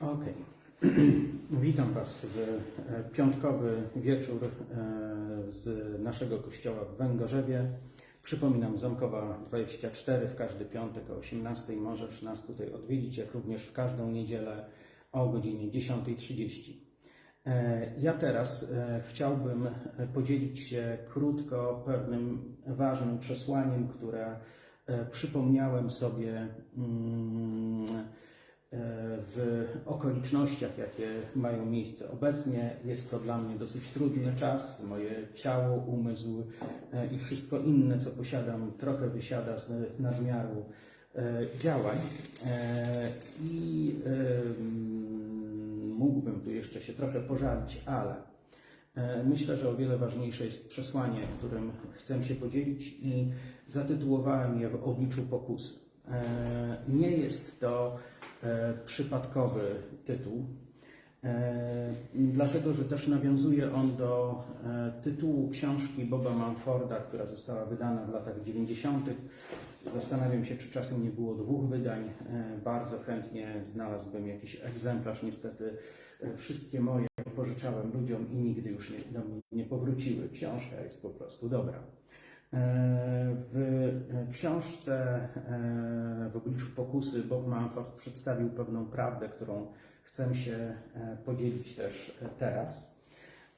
Okej. Witam Was w e, piątkowy wieczór e, z naszego kościoła w Węgorzewie. Przypominam, Zamkowa 24 w każdy piątek o 18 możesz nas tutaj odwiedzić, jak również w każdą niedzielę o godzinie 10.30. E, Ja teraz chciałbym podzielić się krótko pewnym ważnym przesłaniem, które przypomniałem sobie mm, w okolicznościach, jakie mają miejsce obecnie. Jest to dla mnie dosyć trudny czas. Moje ciało, umysł e, i wszystko inne, co posiadam, trochę wysiada z nadmiaru e, działań. E, I mógłbym tu jeszcze się trochę pożalić, ale e, myślę, że o wiele ważniejsze jest przesłanie, którym chcę się podzielić i zatytułowałem je w obliczu pokusy. E, Nie jest to e, przypadkowy tytuł, e, dlatego że też nawiązuje on do e, tytułu książki Boba Manforda, która została wydana w latach 90. Zastanawiam się, czy czasem nie było dwóch wydań. E, Bardzo chętnie znalazłbym jakiś egzemplarz. Niestety e, wszystkie moje pożyczałem ludziom i nigdy już nie, do mnie nie powróciły. Książka jest po prostu dobra. E, W książce e, w obliczu pokusy Bob Manford przedstawił pewną prawdę, którą chcę się e, podzielić też e, teraz.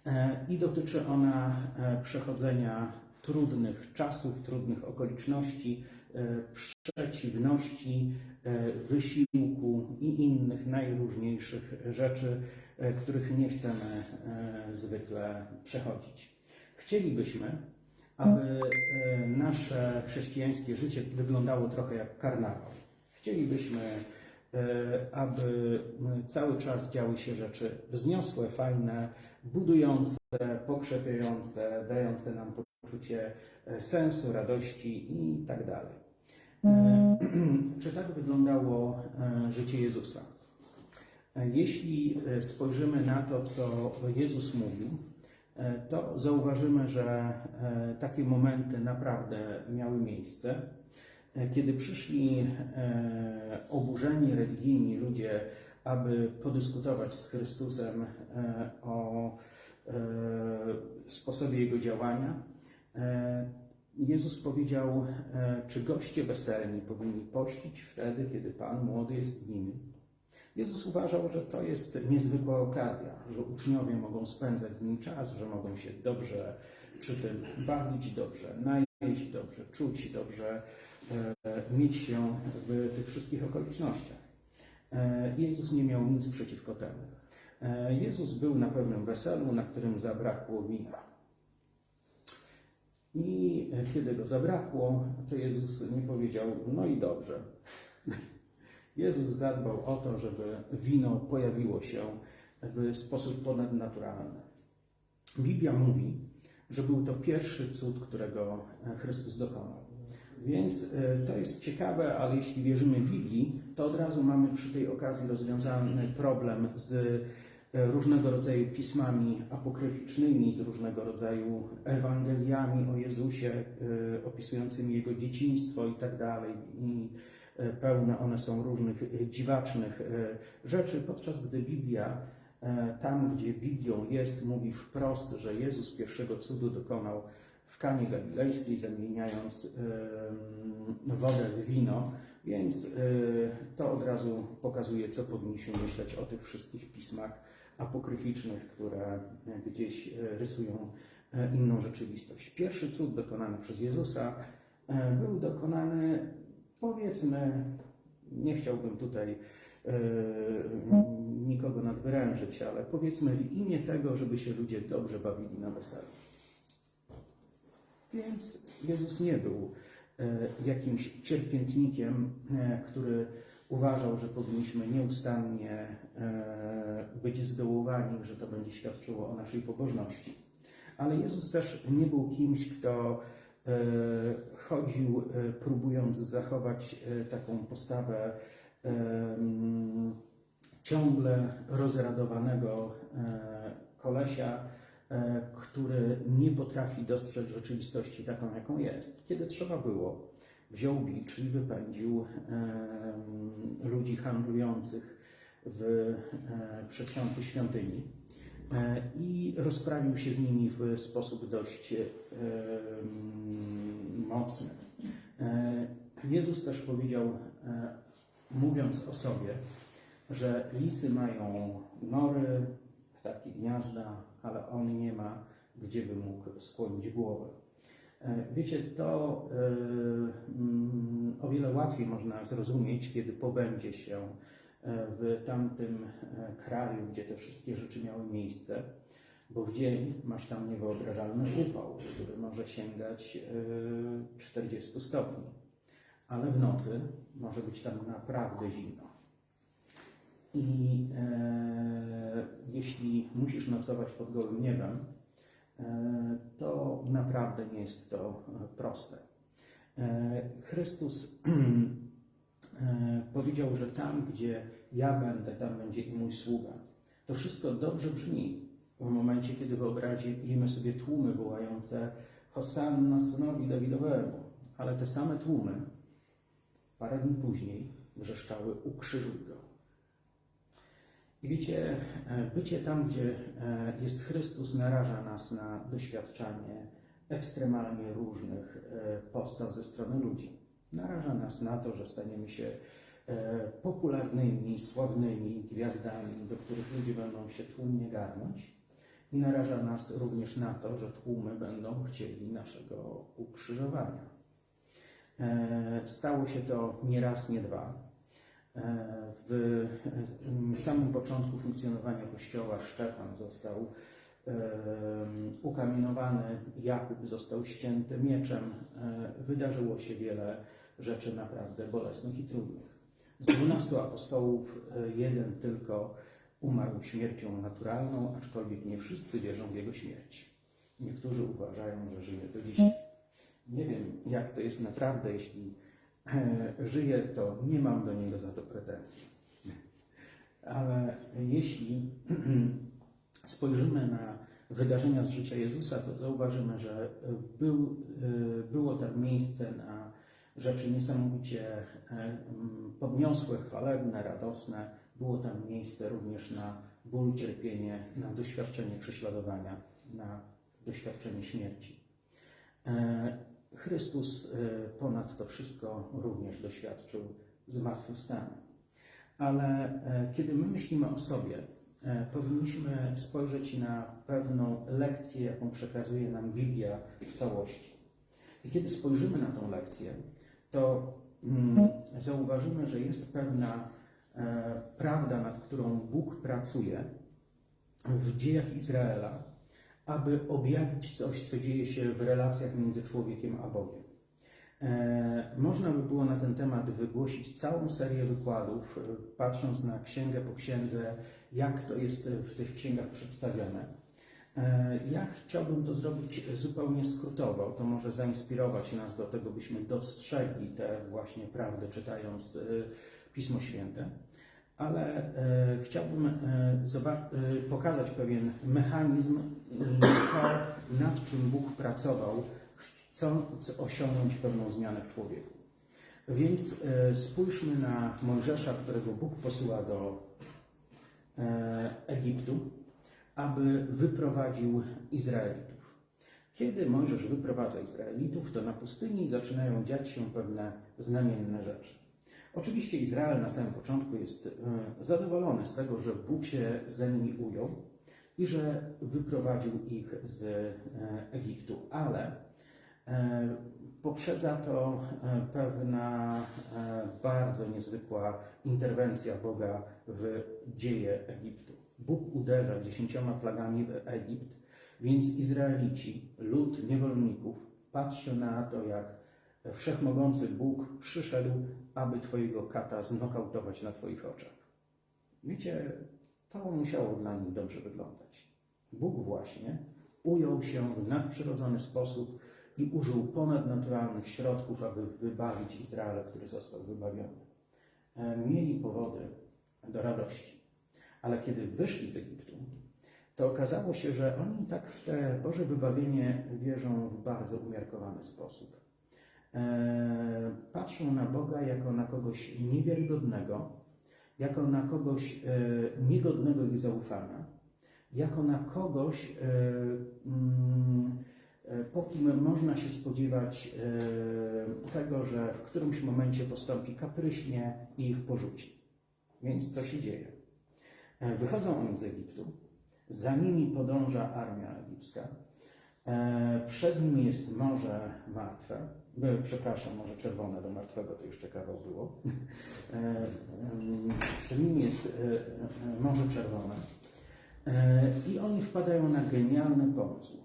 E, I dotyczy ona e, przechodzenia trudnych czasów, trudnych okoliczności, e, przeciwności, e, wysiłku i innych najróżniejszych rzeczy, e, których nie chcemy e, zwykle przechodzić. Chcielibyśmy, aby e, nasze chrześcijańskie życie wyglądało trochę jak karnawał. Chcielibyśmy, e, aby cały czas działy się rzeczy wzniosłe, fajne, budujące, pokrzepiające, dające nam poczucie e, sensu, radości i tak dalej. Czy tak wyglądało życie Jezusa? Jeśli spojrzymy na to, co Jezus mówił, to zauważymy, że e, takie momenty naprawdę miały miejsce. E, Kiedy przyszli e, oburzeni religijni ludzie, aby podyskutować z Chrystusem e, o e, sposobie Jego działania, e, Jezus powiedział, e, czy goście weselni powinni pościć wtedy, kiedy Pan młody jest z nimi. Jezus uważał, że to jest niezwykła okazja, że uczniowie mogą spędzać z nim czas, że mogą się dobrze przy tym bawić, dobrze najeść, dobrze czuć, dobrze e, mieć się w tych wszystkich okolicznościach. E, Jezus nie miał nic przeciwko temu. E, Jezus był na pewnym weselu, na którym zabrakło wina. I kiedy go zabrakło, to Jezus nie powiedział, no i dobrze. Jezus zadbał o to, żeby wino pojawiło się w sposób ponadnaturalny. Biblia mówi, że był to pierwszy cud, którego Chrystus dokonał. Więc e, to jest ciekawe, ale jeśli wierzymy Biblii, to od razu mamy przy tej okazji rozwiązany problem z e, różnego rodzaju pismami apokryficznymi, z różnego rodzaju Ewangeliami o Jezusie, e, opisującymi Jego dzieciństwo i tak dalej. E, pełne one są różnych e, dziwacznych e, rzeczy, podczas gdy Biblia, tam gdzie Biblią jest, mówi wprost, że Jezus pierwszego cudu dokonał w Kanie Galilejskiej, zamieniając wodę w wino, więc to od razu pokazuje, co powinniśmy myśleć o tych wszystkich pismach apokryficznych, które gdzieś rysują inną rzeczywistość. Pierwszy cud dokonany przez Jezusa był dokonany, powiedzmy, nie chciałbym tutaj e, nikogo nadwyrężyć, ale powiedzmy w imię tego, żeby się ludzie dobrze bawili na weselu. Więc Jezus nie był e, jakimś cierpiętnikiem, e, który uważał, że powinniśmy nieustannie być zdołowani, że to będzie świadczyło o naszej pobożności. Ale Jezus też nie był kimś, kto chodził, e, próbując zachować e, taką postawę e, mm, ciągle rozradowanego e, kolesia, e, który nie potrafi dostrzec rzeczywistości taką, jaką jest. Kiedy trzeba było, wziął bicz i wypędził em, ludzi handlujących w e, przedsionku świątyni e, i rozprawił się z nimi w sposób dość e, mm, mocny. E, Jezus też powiedział, e, mówiąc o sobie, że lisy mają nory, ptaki gniazda, ale on nie ma, gdzie by mógł skłonić głowę. E, Wiecie, to e, mm, o wiele łatwiej można zrozumieć, kiedy pobędzie się e, w tamtym e, kraju, gdzie te wszystkie rzeczy miały miejsce, bo w dzień masz tam niewyobrażalny upał, który może sięgać e, 40 stopni, ale w nocy może być tam naprawdę zimno. I e, jeśli musisz nocować pod gołym niebem, e, to naprawdę nie jest to e, proste. E, Chrystus e, powiedział, że tam, gdzie ja będę, tam będzie i mój sługa. To wszystko dobrze brzmi w momencie, kiedy wyobrazimy sobie tłumy wołające Hosanna synowi Dawidowemu, ale te same tłumy parę dni później wrzeszczały ukrzyżuj go. I wiecie, e, bycie tam, gdzie e, jest Chrystus, naraża nas na doświadczanie ekstremalnie różnych e, postaw ze strony ludzi. Naraża nas na to, że staniemy się e, popularnymi, sławnymi gwiazdami, do których ludzie będą się tłumnie garnąć. I naraża nas również na to, że tłumy będą chcieli naszego ukrzyżowania. E, Stało się to nie raz, nie dwa. E, W samym początku funkcjonowania Kościoła Szczepan został ukamienowany, Jakub został ścięty mieczem. Wydarzyło się wiele rzeczy naprawdę bolesnych i trudnych. Z dwunastu apostołów e, jeden tylko umarł śmiercią naturalną, aczkolwiek nie wszyscy wierzą w jego śmierć. Niektórzy uważają, że żyje do dziś. Nie wiem, jak to jest naprawdę, jeśli e, żyje, to nie mam do niego za to pretensji. Ale jeśli spojrzymy na wydarzenia z życia Jezusa, to zauważymy, że był, e, było tam miejsce na rzeczy niesamowicie e, podniosłe, chwalebne, radosne. Było tam miejsce również na ból, cierpienie, na doświadczenie prześladowania, na doświadczenie śmierci. E, Chrystus e, ponad to wszystko również doświadczył zmartwychwstania. Ale kiedy my myślimy o sobie, powinniśmy spojrzeć na pewną lekcję, jaką przekazuje nam Biblia w całości. I kiedy spojrzymy na tą lekcję, to mm, zauważymy, że jest pewna e, prawda, nad którą Bóg pracuje w dziejach Izraela, aby objawić coś, co dzieje się w relacjach między człowiekiem a Bogiem. E, Można by było na ten temat wygłosić całą serię wykładów, e, patrząc na księgę po księdze, jak to jest w tych księgach przedstawione. E, Ja chciałbym to zrobić zupełnie skrótowo. To może zainspirować nas do tego, byśmy dostrzegli te właśnie prawdy, czytając e, Pismo Święte. Ale e, chciałbym pokazać pewien mechanizm, to, nad czym Bóg pracował, chcąc osiągnąć pewną zmianę w człowieku. Więc spójrzmy na Mojżesza, którego Bóg posyła do Egiptu, aby wyprowadził Izraelitów. Kiedy Mojżesz wyprowadza Izraelitów, to na pustyni zaczynają dziać się pewne znamienne rzeczy. Oczywiście Izrael na samym początku jest e, zadowolony z tego, że Bóg się za nimi ujął i że wyprowadził ich z e, Egiptu, ale e, poprzedza to pewna bardzo niezwykła interwencja Boga w dzieje Egiptu. Bóg uderza dziesięcioma plagami w Egipt, więc Izraelici, lud niewolników, patrzy na to, jak wszechmogący Bóg przyszedł, aby Twojego kata znokautować na Twoich oczach. Wiecie, to musiało dla nich dobrze wyglądać. Bóg właśnie ujął się w nadprzyrodzony sposób i użył ponadnaturalnych środków, aby wybawić Izrael, który został wybawiony. E, Mieli powody do radości. Ale kiedy wyszli z Egiptu, to okazało się, że oni tak w te Boże wybawienie wierzą w bardzo umiarkowany sposób. E, Patrzą na Boga jako na kogoś niewiarygodnego, jako na kogoś e, niegodnego ich zaufania, jako na kogoś, e, mm, po kim można się spodziewać tego, że w którymś momencie postąpi kapryśnie i ich porzuci. Więc co się dzieje? E, Wychodzą oni z Egiptu, za nimi podąża armia egipska, e, przed nimi jest Morze Martwe, e, przepraszam, Morze Czerwone, do Martwego to jeszcze kawał było. Przed nimi jest Morze Czerwone i oni wpadają na genialny pomysł.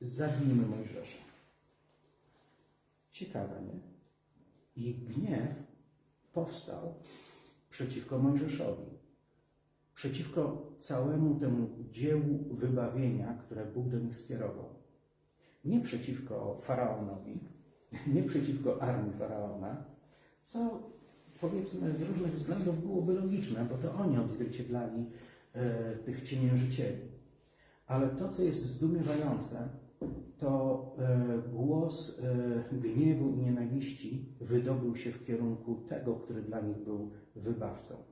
Zabijmy Mojżesza. Ciekawe, nie? Ich gniew powstał przeciwko Mojżeszowi, przeciwko całemu temu dziełu wybawienia, które Bóg do nich skierował. Nie przeciwko faraonowi, nie przeciwko armii faraona, co powiedzmy z różnych względów byłoby logiczne, bo to oni odzwierciedlali e, tych ciemiężycieli. Ale to, co jest zdumiewające, to e, głos e, gniewu i nienawiści wydobył się w kierunku tego, który dla nich był wybawcą.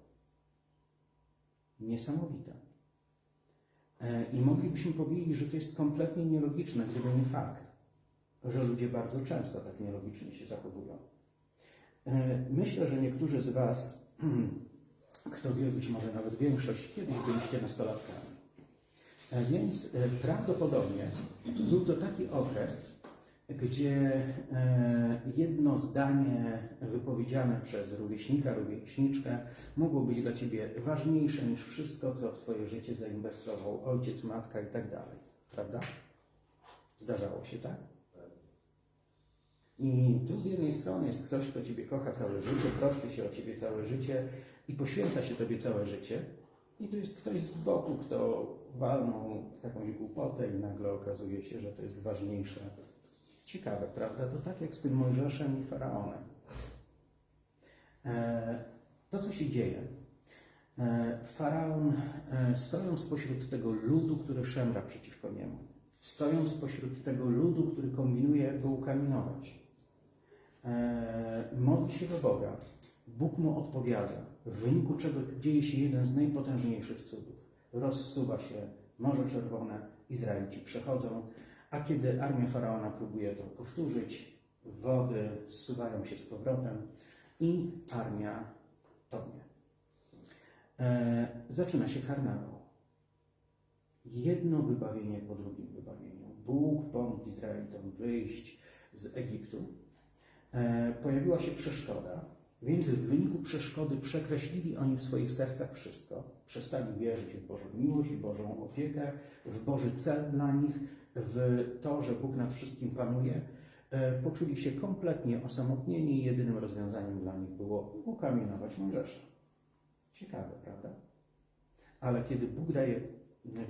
Niesamowite. E, I moglibyśmy powiedzieć, że to jest kompletnie nielogiczne, gdyby nie fakt, że ludzie bardzo często tak nielogicznie się zachowują. E, Myślę, że niektórzy z Was, kto wie, być może nawet większość, kiedyś byliście nastolatkami. E, Więc prawdopodobnie był to taki okres, gdzie e, jedno zdanie wypowiedziane przez rówieśnika, rówieśniczkę mogło być dla Ciebie ważniejsze niż wszystko, co w Twoje życie zainwestował ojciec, matka i tak dalej. Prawda? Zdarzało się tak? I tu z jednej strony jest ktoś, kto Ciebie kocha całe życie, troszczy się o Ciebie całe życie i poświęca się Tobie całe życie. I tu jest ktoś z boku, kto walnął jakąś głupotę i nagle okazuje się, że to jest ważniejsze. Ciekawe, prawda? To tak jak z tym Mojżeszem i Faraonem. E, to, co się dzieje. E, Faraon, e, stojąc pośród tego ludu, który szemra przeciwko niemu, stojąc pośród tego ludu, który kombinuje, jak go ukamienować, e, modli się do Boga. Bóg mu odpowiada, w wyniku czego dzieje się jeden z najpotężniejszych cudów. Rozsuwa się Morze Czerwone, Izraelici przechodzą, a kiedy armia faraona próbuje to powtórzyć, wody zsuwają się z powrotem i armia tonie. E, zaczyna się karnawał. Jedno wybawienie po drugim wybawieniu. Bóg pomógł Izraelitom wyjść z Egiptu. E, pojawiła się przeszkoda, więc w wyniku przeszkody przekreślili oni w swoich sercach wszystko. Przestali wierzyć w Bożą miłość, w Bożą opiekę, w Boży cel dla nich, w to, że Bóg nad wszystkim panuje. E, Poczuli się kompletnie osamotnieni i jedynym rozwiązaniem dla nich było ukamienować Mojżesza. Ciekawe, prawda? Ale kiedy Bóg daje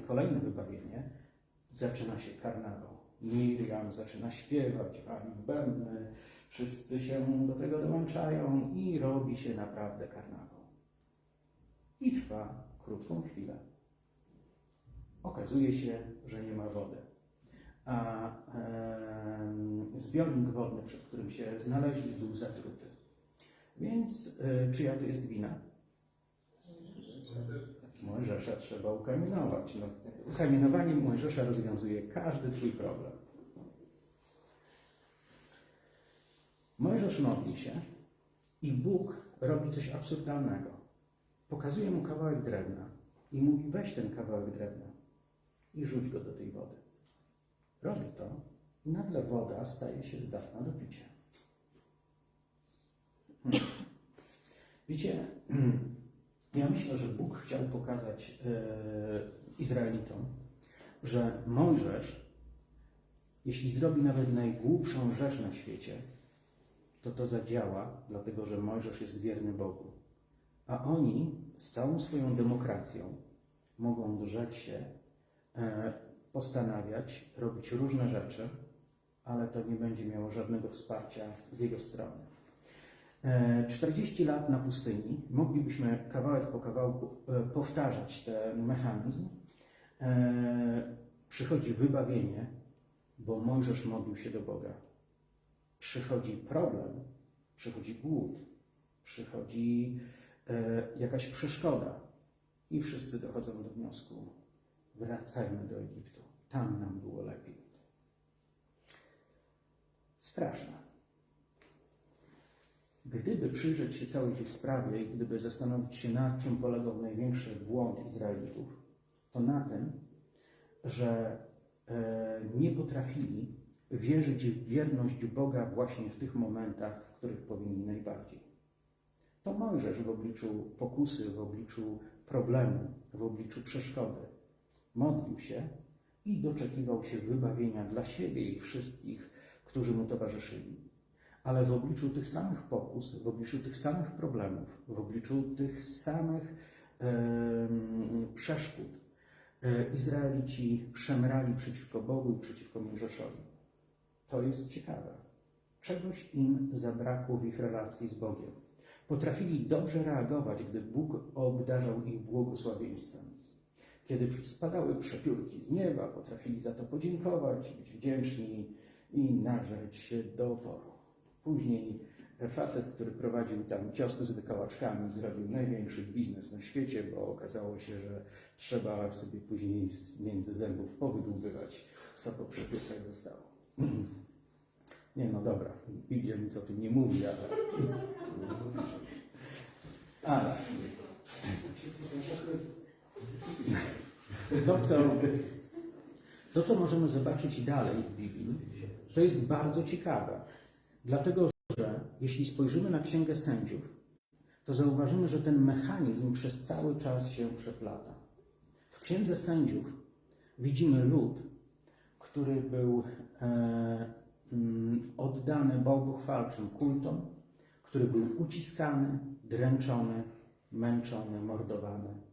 kolejne wybawienie, zaczyna się karnawał. Miriam zaczyna śpiewać, wali bębny, wszyscy się do tego dołączają i robi się naprawdę karnawał. I trwa krótką chwilę. Okazuje się, że nie ma wody. A zbiornik wodny, przed którym się znaleźli, był zatruty. Więc e, czyja to jest wina? Mojżesza trzeba ukamienować. No, ukamienowaniem Mojżesza rozwiązuje każdy Twój problem. Mojżesz modli się i Bóg robi coś absurdalnego. Pokazuje mu kawałek drewna i mówi: weź ten kawałek drewna i rzuć go do tej wody. Robi to i nagle woda staje się zdatna do picia. Hmm. Wiecie, ja myślę, że Bóg chciał pokazać e, Izraelitom, że Mojżesz, jeśli zrobi nawet najgłupszą rzecz na świecie, to to zadziała, dlatego że Mojżesz jest wierny Bogu. A oni z całą swoją demokracją mogą drzeć się, e, postanawiać, robić różne rzeczy, ale to nie będzie miało żadnego wsparcia z jego strony. E, 40 lat na pustyni, moglibyśmy kawałek po kawałku e, powtarzać ten mechanizm. E, Przychodzi wybawienie, bo Mojżesz modlił się do Boga. Przychodzi problem, przychodzi głód, przychodzi e, jakaś przeszkoda i wszyscy dochodzą do wniosku, wracajmy do Egiptu, tam nam było lepiej. Straszne. Gdyby przyjrzeć się całej tej sprawie i gdyby zastanowić się, na czym polegał największy błąd Izraelitów, to na tym, że e, nie potrafili wierzyć w wierność Boga właśnie w tych momentach, w których powinni najbardziej. To Mojżesz w obliczu pokusy, w obliczu problemu, w obliczu przeszkody modlił się i doczekiwał się wybawienia dla siebie i wszystkich, którzy mu towarzyszyli. Ale w obliczu tych samych pokus, w obliczu tych samych problemów, w obliczu tych samych em, przeszkód, e, Izraelici szemrali przeciwko Bogu i przeciwko Mojżeszowi. To jest ciekawe. Czegoś im zabrakło w ich relacji z Bogiem. Potrafili dobrze reagować, gdy Bóg obdarzał ich błogosławieństwem. Kiedy spadały przepiórki z nieba, potrafili za to podziękować, być wdzięczni i narzeć się do oporu. Później facet, który prowadził tam kiosk z wykałaczkami, zrobił największy biznes na świecie, bo okazało się, że trzeba sobie później między zębów powydłubywać, co po przepiórkach zostało. Nie, no dobra, Biblia nic o tym nie mówi, ale... Ale... To, co, to, co możemy zobaczyć dalej w Biblii, to jest bardzo ciekawe. Dlatego, że jeśli spojrzymy na Księgę Sędziów, to zauważymy, że ten mechanizm przez cały czas się przeplata. W Księdze Sędziów widzimy lud, który był e, mm, oddany bałwochwalczym kultom, który był uciskany, dręczony, męczony, mordowany.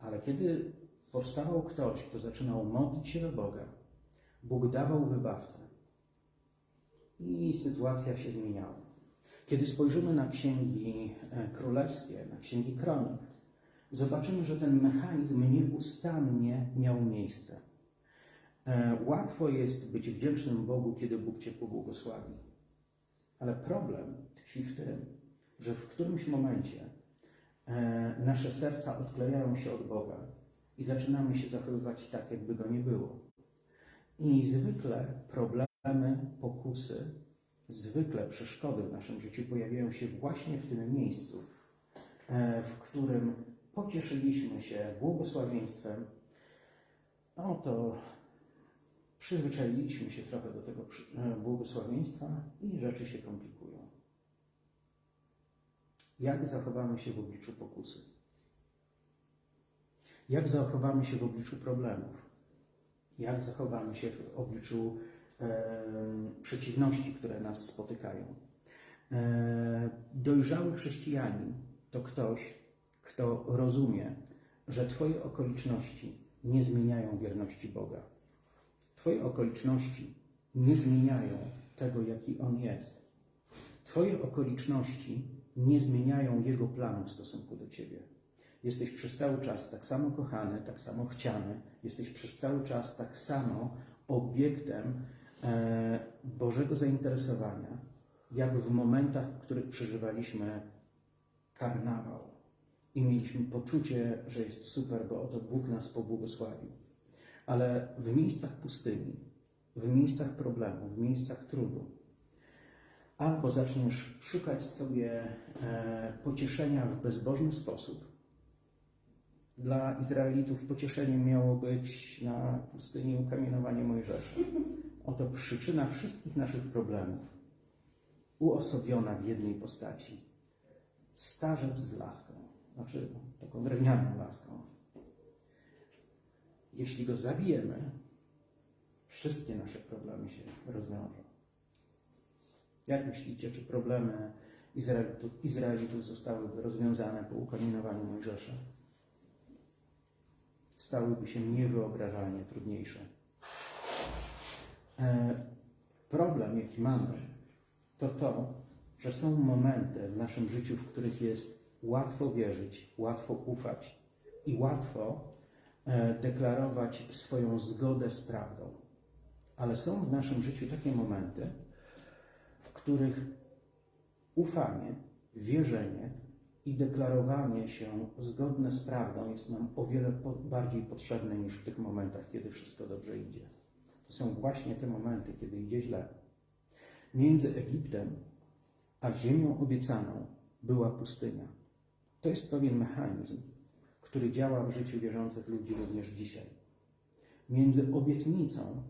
Ale kiedy powstawał ktoś, kto zaczynał modlić się do Boga, Bóg dawał wybawcę i sytuacja się zmieniała. Kiedy spojrzymy na księgi e, królewskie, na księgi kronik, zobaczymy, że ten mechanizm nieustannie miał miejsce. E, Łatwo jest być wdzięcznym Bogu, kiedy Bóg Cię pobłogosławi. Ale problem tkwi w tym, że w którymś momencie nasze serca odklejają się od Boga i zaczynamy się zachowywać tak, jakby Go nie było. I zwykle problemy, pokusy, zwykle przeszkody w naszym życiu pojawiają się właśnie w tym miejscu, e, w którym pocieszyliśmy się błogosławieństwem, no to przyzwyczailiśmy się trochę do tego e, błogosławieństwa i rzeczy się komplikują. Jak zachowamy się w obliczu pokusy? Jak zachowamy się w obliczu problemów? Jak zachowamy się w obliczu e, przeciwności, które nas spotykają? E, dojrzały chrześcijanin to ktoś, kto rozumie, że Twoje okoliczności nie zmieniają wierności Boga. Twoje okoliczności nie zmieniają tego, jaki On jest. Twoje okoliczności nie zmieniają Jego planu w stosunku do Ciebie. Jesteś przez cały czas tak samo kochany, tak samo chciany, jesteś przez cały czas tak samo obiektem e, Bożego zainteresowania, jak w momentach, w których przeżywaliśmy karnawał i mieliśmy poczucie, że jest super, bo oto Bóg nas pobłogosławił. Ale w miejscach pustyni, w miejscach problemu, w miejscach trudu, albo zaczniesz szukać sobie e, pocieszenia w bezbożny sposób. Dla Izraelitów pocieszeniem miało być na pustyni ukamienowanie Mojżesza. Oto przyczyna wszystkich naszych problemów, uosobiona w jednej postaci. Starzec z laską, znaczy taką drewnianą laską. Jeśli go zabijemy, wszystkie nasze problemy się rozwiążą. Jak myślicie, czy problemy Izraelitów, Izraelitów zostałyby rozwiązane po ukamienowaniu Mojżesza? Stałyby się niewyobrażalnie trudniejsze. E, problem, jaki mamy, to to, że są momenty w naszym życiu, w których jest łatwo wierzyć, łatwo ufać i łatwo e, deklarować swoją zgodę z prawdą. Ale są w naszym życiu takie momenty, których ufanie, wierzenie i deklarowanie się zgodne z prawdą jest nam o wiele bardziej potrzebne niż w tych momentach, kiedy wszystko dobrze idzie. To są właśnie te momenty, kiedy idzie źle. Między Egiptem a ziemią obiecaną była pustynia. To jest pewien mechanizm, który działa w życiu wierzących ludzi również dzisiaj. Między obietnicą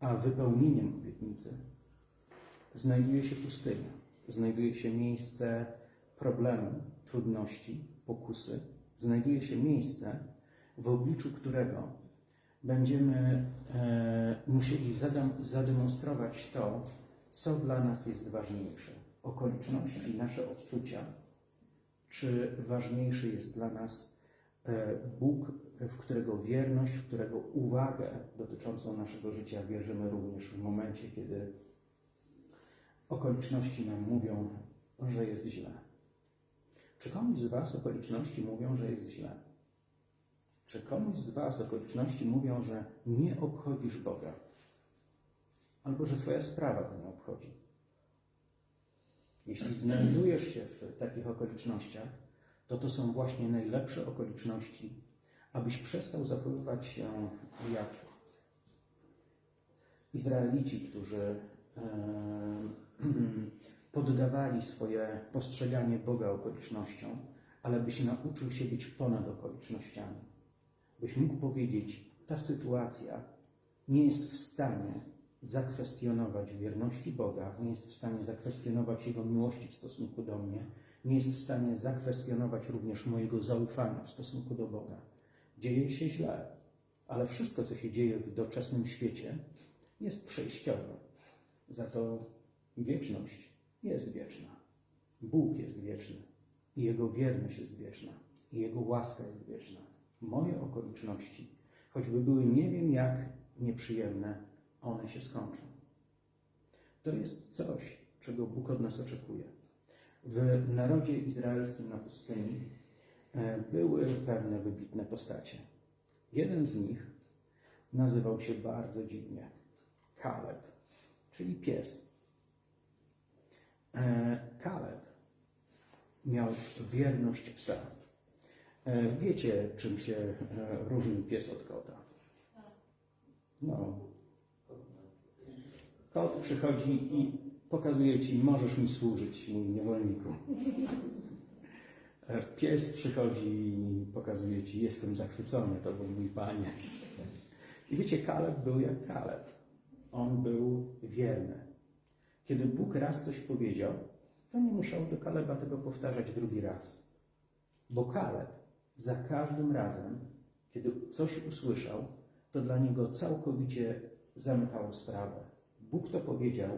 a wypełnieniem obietnicy znajduje się pustynia, znajduje się miejsce problemu, trudności, pokusy, znajduje się miejsce, w obliczu którego będziemy e, musieli zadem, zademonstrować to, co dla nas jest ważniejsze. Okoliczności, nasze odczucia, czy ważniejszy jest dla nas e, Bóg, w którego wierność, w którego uwagę dotyczącą naszego życia wierzymy również w momencie, kiedy okoliczności nam mówią, że jest źle. Czy komuś z Was okoliczności mówią, że jest źle? Czy komuś z Was okoliczności mówią, że nie obchodzisz Boga? Albo że Twoja sprawa go nie obchodzi? Jeśli znajdujesz się w takich okolicznościach, to to są właśnie najlepsze okoliczności, abyś przestał zachowywać się jak Izraelici, którzy poddawali swoje postrzeganie Boga okolicznościom, ale byś nauczył się być ponad okolicznościami. Byś mógł powiedzieć, ta sytuacja nie jest w stanie zakwestionować wierności Boga, nie jest w stanie zakwestionować Jego miłości w stosunku do mnie, nie jest w stanie zakwestionować również mojego zaufania w stosunku do Boga. Dzieje się źle, ale wszystko, co się dzieje w doczesnym świecie, jest przejściowe. Za to wieczność jest wieczna. Bóg jest wieczny Jego wierność jest wieczna Jego łaska jest wieczna. Moje okoliczności, choćby były nie wiem jak nieprzyjemne, one się skończą. To jest coś, czego Bóg od nas oczekuje. W narodzie izraelskim na pustyni e, były pewne wybitne postacie. Jeden z nich nazywał się bardzo dziwnie Kaleb, czyli pies. E, Kaleb miał wierność psa. E, Wiecie, czym się różni pies od kota? No, Kot przychodzi i pokazuje ci, możesz mi służyć, mój niewolniku. E, Pies przychodzi i pokazuje ci, jestem zachwycony tobą, mój panie. I wiecie, Kaleb był jak Kaleb. On był wierny. Kiedy Bóg raz coś powiedział, to nie musiał do Kaleba tego powtarzać drugi raz. Bo Kaleb za każdym razem, kiedy coś usłyszał, to dla niego całkowicie zamykało sprawę. Bóg to powiedział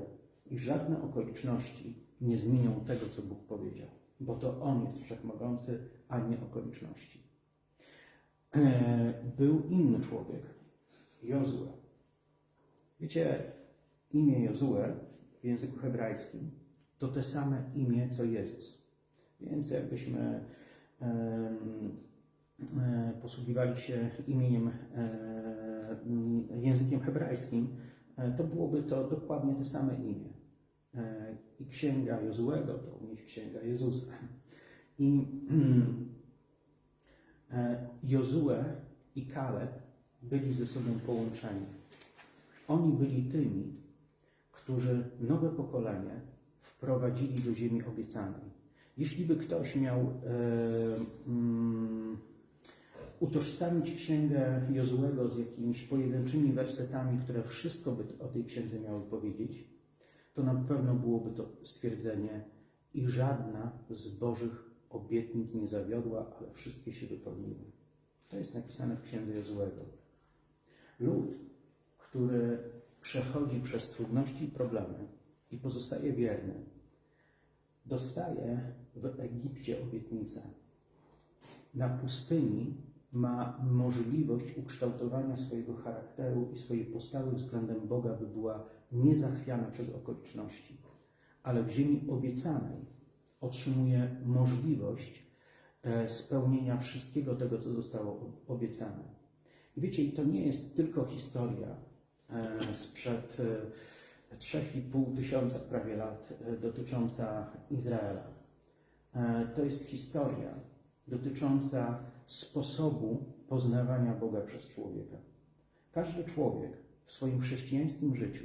i żadne okoliczności nie zmienią tego, co Bóg powiedział, bo to On jest wszechmogący, a nie okoliczności. E, Był inny człowiek, Jozue. Wiecie, imię Jozue w języku hebrajskim to te same imię, co Jezus. Więc jakbyśmy e, posługiwali się imieniem, e, językiem hebrajskim, E, to byłoby to dokładnie te same imię. E, I księga Jozuego to u nich księga Jezusa. I e, Jozue i Kaleb byli ze sobą połączeni. Oni byli tymi, którzy nowe pokolenie wprowadzili do ziemi obiecanej. Jeśli by ktoś miał e, mm, utożsamić księgę Jozłego z jakimiś pojedynczymi wersetami, które wszystko by o tej księdze miały powiedzieć, to na pewno byłoby to stwierdzenie i żadna z Bożych obietnic nie zawiodła, ale wszystkie się wypełniły. To jest napisane w księdze Jozłego. Lud, który przechodzi przez trudności i problemy i pozostaje wierny, dostaje w Egipcie obietnicę. Na pustyni ma możliwość ukształtowania swojego charakteru i swojej postawy względem Boga, by była niezachwiana przez okoliczności. Ale w ziemi obiecanej otrzymuje możliwość e, spełnienia wszystkiego tego, co zostało obiecane. I wiecie, to nie jest tylko historia sprzed 3,5 e, tysiąca prawie lat dotycząca Izraela. E, To jest historia dotycząca sposobu poznawania Boga przez człowieka. Każdy człowiek w swoim chrześcijańskim życiu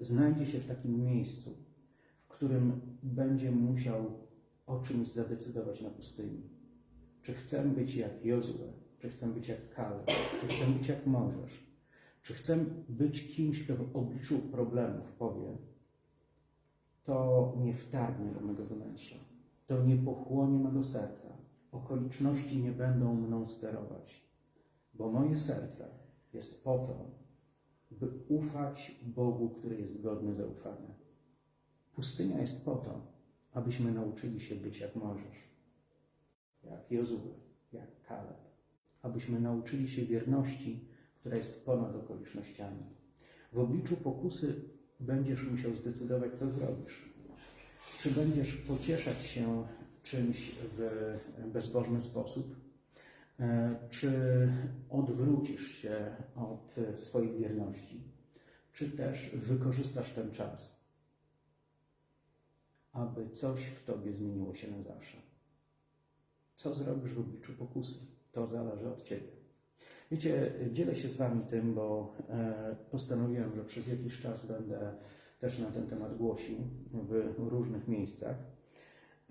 znajdzie się w takim miejscu, w którym będzie musiał o czymś zadecydować na pustyni. Czy chcę być jak Jozue, czy chcę być jak Kaleb, czy chcę być jak Możesz, czy chcę być kimś, kto w obliczu problemów powie, to nie wtargnie do mego wnętrza, to nie pochłonie mego serca, okoliczności nie będą mną sterować, bo moje serce jest po to, by ufać Bogu, który jest godny zaufania. Pustynia jest po to, abyśmy nauczyli się być jak Możesz, jak Jozue, jak Kaleb, abyśmy nauczyli się wierności, która jest ponad okolicznościami. W obliczu pokusy będziesz musiał zdecydować, co zrobisz. Czy będziesz pocieszać się czymś w bezbożny sposób, e, czy odwrócisz się od swojej wierności, czy też wykorzystasz ten czas, aby coś w tobie zmieniło się na zawsze. Co zrobisz w obliczu pokusy? To zależy od ciebie. Wiecie, dzielę się z Wami tym, bo e, postanowiłem, że przez jakiś czas będę też na ten temat głosił w różnych miejscach.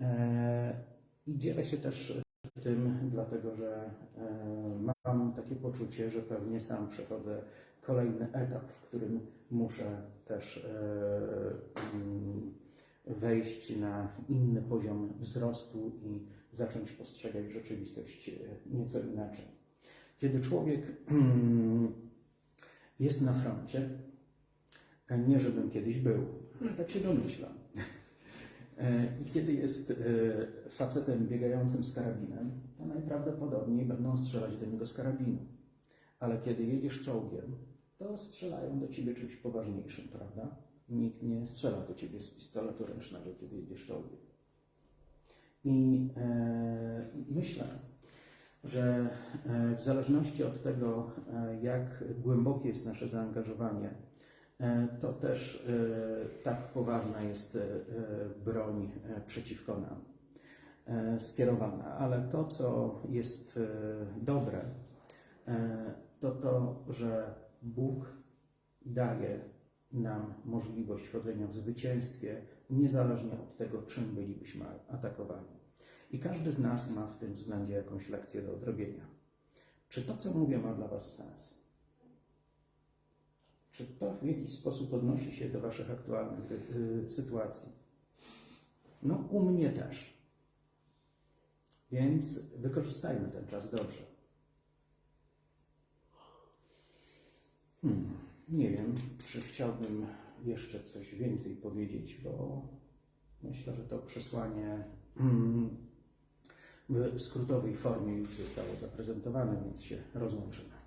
E, I dzielę się też tym, dlatego że e, mam takie poczucie, że pewnie sam przechodzę kolejny etap, w którym muszę też mm, wejść na inny poziom wzrostu i zacząć postrzegać rzeczywistość nieco inaczej. Kiedy człowiek jest na froncie, e, nie żebym kiedyś był, ale tak się domyślam. E, I kiedy jest e, facetem biegającym z karabinem, to najprawdopodobniej będą strzelać do niego z karabinu. Ale kiedy jedziesz czołgiem, to strzelają do ciebie czymś poważniejszym, prawda? Nikt nie strzela do ciebie z pistoletu ręcznego, kiedy jedziesz czołgiem. I e, myślę, że e, w zależności od tego, e, jak głębokie jest nasze zaangażowanie, e, to też tak poważna jest broń przeciwko nam skierowana. Ale to, co jest dobre, to to, że Bóg daje nam możliwość chodzenia w zwycięstwie, niezależnie od tego, czym bylibyśmy atakowani. I każdy z nas ma w tym względzie jakąś lekcję do odrobienia. Czy to, co mówię, ma dla Was sens? Czy to w jakiś sposób odnosi się do Waszych aktualnych y, sytuacji? No, u mnie też. Więc wykorzystajmy ten czas dobrze. Hmm, nie wiem, czy chciałbym jeszcze coś więcej powiedzieć, bo myślę, że to przesłanie mm, w skrótowej formie już zostało zaprezentowane, więc się rozłączymy.